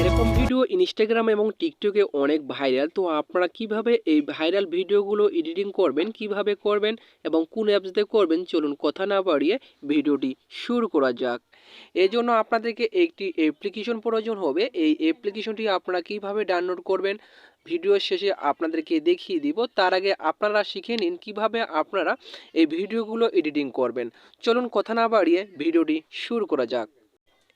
এরকম video Instagram এবং টিকটকে অনেক ভাইরাল তো আপনারা কীভাবে এই ভাইরাল ভিডিওগুলো এডিটিং করবেন, কীভাবে করবেন এবং কোন অ্যাপস দিয়ে করবেন, চলুন কথা না বাড়িয়ে ভিডিওটি শুরু করা যাক। এই জন্য আপনাদেরকে একটি অ্যাপ্লিকেশন প্রয়োজন হবে, এই অ্যাপ্লিকেশনটি আপনারা কীভাবে ডাউনলোড করবেন ভিডিও শেষে আপনাদেরকে দেখিয়ে দিব, তার আগে আপনারা শিখে নিন কীভাবে আপনারা এই ভিডিওগুলো এডিটিং করবেন। চলুন কথা না বাড়িয়ে ভিডিওটি শুরু করা যাক।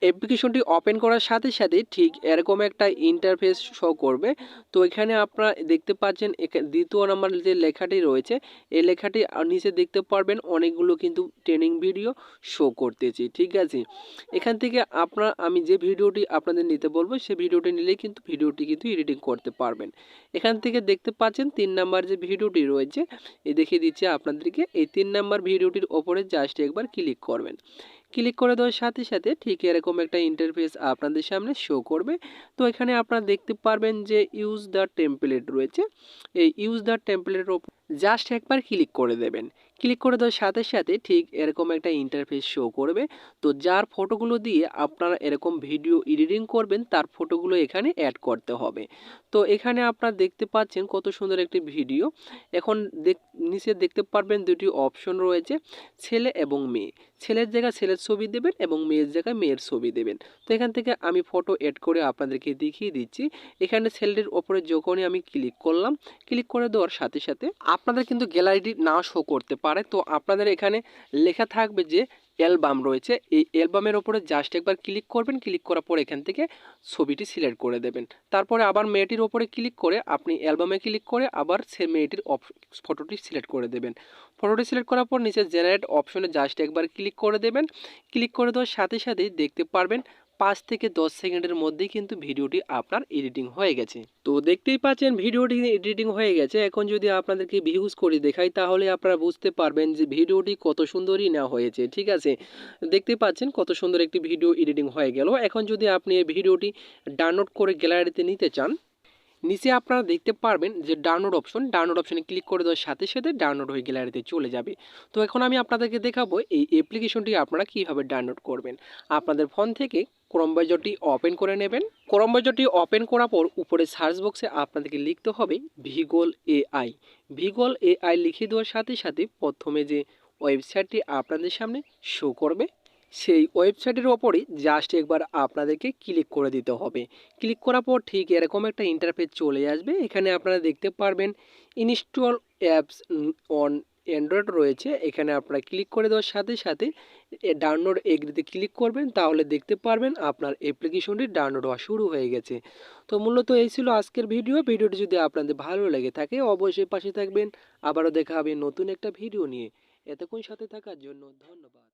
অ্যাপ্লিকেশনটি ওপেন করার সাথে সাথে ঠিক এরকম একটা ইন্টারফেস শো করবে। তো এখানে আপনারা দেখতে পাচ্ছেন দ্বিতীয় নম্বর যে লেখাটি রয়েছে, এই লেখাটি নিচে দেখতে পারবেন অনেকগুলো কিন্তু ট্রেনিং ভিডিও শো করতেছি, ঠিক আছে? এখান থেকে আপনার আমি যে ভিডিওটি আপনাদের নিতে বলব সেই ভিডিওটি নিলেই কিন্তু ভিডিওটি কিন্তু এডিটিং করতে পারবেন। এখান থেকে দেখতে পাচ্ছেন তিন নাম্বার যে ভিডিওটি রয়েছে এই দেখিয়ে দিচ্ছি আপনাদেরকে, এই তিন নাম্বার ভিডিওটির ওপরে জাস্ট একবার ক্লিক করবেন। ক্লিক করে দেওয়ার সাথে সাথে ঠিক এরকম একটা ইন্টারফেস আপনাদের সামনে শো করবে। তো এখানে আপনারা দেখতে পারবেন যে ইউজ দ্য টেমপ্লেট রয়েছে। এই ইউজ দ্য টেমপ্লেটের ওপর জাস্ট একবার ক্লিক করে দেবেন। ক্লিক করে দেওয়ার সাথে সাথে ঠিক এরকম একটা ইন্টারফেস শো করবে। তো যার ফটোগুলো দিয়ে আপনারা এরকম ভিডিও এডিটিং করবেন, তার ফটোগুলো এখানে অ্যাড করতে হবে। তো এখানে আপনারা দেখতে পাচ্ছেন কত সুন্দর একটি ভিডিও। এখন নিচে দেখতে পারবেন দুটি অপশন রয়েছে, ছেলে এবং মেয়ে। ছেলের জায়গায় ছেলের ছবি দেবেন এবং মেয়ের জায়গায় মেয়ের ছবি দেবেন। তো এখান থেকে আমি ফটো এড করে আপনাদেরকে দেখিয়ে দিচ্ছি। এখানে ছেলেটির ওপরে যখনই আমি ক্লিক করলাম ক্লিক করে দেওয়ার সাথে সাথে আপনাদের কিন্তু গ্যালারিটি না শো করতে পারে। তো আপনাদের এখানে লেখা থাকবে যে অ্যালবাম রয়েছে। এই অ্যালবামের ওপরে জাস্ট একবার ক্লিক করবেন ক্লিক করার পর এখান থেকে ছবিটি সিলেক্ট করে দেবেন। তারপরে আবার মেয়েটির ওপরে ক্লিক করে আপনি অ্যালবামে ক্লিক করে আবার সে মেয়েটির ফটোটি সিলেক্ট করে দেবেন। ফটোটি সিলেক্ট করার পর নিচে জেনারেট অপশনে জাস্ট একবার ক্লিক করে দেবেন। ক্লিক করে দেওয়ার সাথে সাথেই দেখতে পারবেন পাঁচ থেকে দশ সেকেন্ডের মধ্যেই কিন্তু ভিডিওটি আপনার এডিটিং হয়ে গেছে। তো দেখতেই পাচ্ছেন, ভিডিওটি এডিটিং হয়ে গেছে। এখন যদি আপনাদেরকে ভিউজ করে দেখাই, তাহলে আপনারা বুঝতে পারবেন যে ভিডিওটি কত সুন্দরই না হয়েছে, ঠিক আছে? দেখতে পাচ্ছেন, কত সুন্দর একটি ভিডিও এডিটিং হয়ে গেল। এখন যদি আপনি এই ভিডিওটি ডাউনলোড করে গ্যালারিতে নিতে চান নিচে আপনারা দেখতে পারবেন যে ডাউনলোড অপশন ডাউনলোড অপশনে ক্লিক করে দেওয়ার সাথে সাথে ডাউনলোড হয়ে গ্যালারিতে চলে যাবে। তো এখন আমি আপনাদেরকে দেখাবো এই অ্যাপ্লিকেশনটি আপনারা কীভাবে ডাউনলোড করবেন। আপনাদের ফোন থেকে ক্রোম ওপেন করে নেবেন। ক্রোম ওপেন করার পর উপরে সার্চ বক্সে আপনাদেরকে লিখতে হবে ভিগোল এআই ভিগোল এআই লিখে দেওয়ার সাথে সাথে প্রথমে যে ওয়েবসাইটটি আপনাদের সামনে শো করবে সেই ওয়েবসাইটের ওপরই জাস্ট একবার আপনাদেরকে ক্লিক করে দিতে হবে। ক্লিক করার পর ঠিক এরকম একটা ইন্টারফেস চলে আসবে। এখানে আপনারা দেখতে পারবেন ইনস্টল অ্যাপস অন অ্যান্ড্রয়েড রয়েছে। এখানে আপনারা ক্লিক করে দেওয়ার সাথে সাথে ডাউনলোড এগ্রিতে ক্লিক করবেন। তাহলে দেখতে পারবেন আপনার অ্যাপ্লিকেশনটি ডাউনলোড হওয়া শুরু হয়ে গেছে। তো মূলত এই ছিল আজকের ভিডিও ভিডিওটি যদি আপনাদের ভালো লেগে থাকে অবশ্যই পাশে থাকবেন। আবারও দেখা হবে নতুন একটা ভিডিও নিয়ে। এতক্ষণ সাথে থাকার জন্য ধন্যবাদ।